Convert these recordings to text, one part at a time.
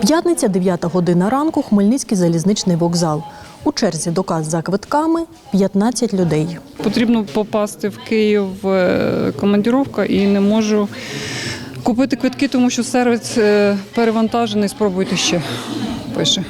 П'ятниця, 9 година ранку, Хмельницький залізничний вокзал. У черзі до каз за квитками 15 людей. Потрібно попасти в Київ е, командіровка і не можу купити квитки, тому що сервіс е, перевантажений. Спробуйте ще пише.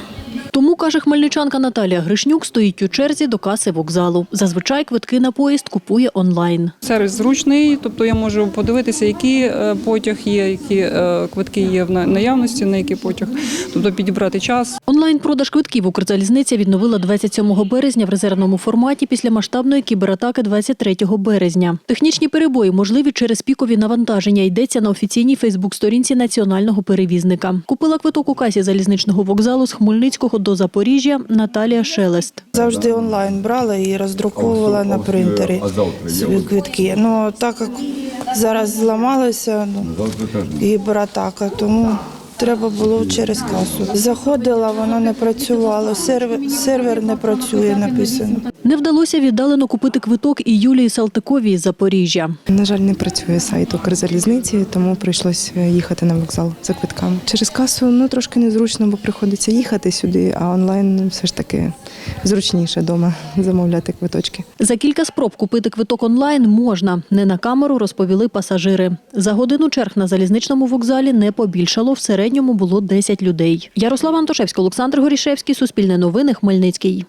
Тому, каже хмельничанка Наталія Гришнюк, стоїть у черзі до каси вокзалу. Зазвичай квитки на поїзд купує онлайн. Сервіс зручний, тобто я можу подивитися, які е, потяг є, які е, квитки є в наявності, на який потяг, тобто підібрати час. Онлайн-продаж квитків Укрзалізниця відновила 27 березня в резервному форматі після масштабної кібератаки 23 березня. Технічні перебої можливі через пікові навантаження. Йдеться на офіційній Фейсбук-сторінці національного перевізника. Купила квиток у касі залізничного вокзалу з Хмельницького до Запоріжжя Наталія Шелест. Завжди онлайн брала і роздруковувала на принтері свої квитки. Ну так як зараз зламалося ну, гібератака, тому треба було через касу. Заходила, воно не працювало. Сервер, сервер не працює, написано. Не вдалося віддалено купити квиток і Юлії Салтиковій із Запоріжжя. На жаль, не працює сайт Укрзалізниці, тому прийшлося їхати на вокзал за квитками. Через касу ну трошки незручно, бо приходиться їхати сюди, а онлайн все ж таки зручніше вдома замовляти квиточки. За кілька спроб купити квиток онлайн можна. Не на камеру розповіли пасажири. За годину черг на залізничному вокзалі не побільшало. В середньому було 10 людей. Ярослава Антошевська, Олександр Горішевський, Суспільне новини, Хмельницький.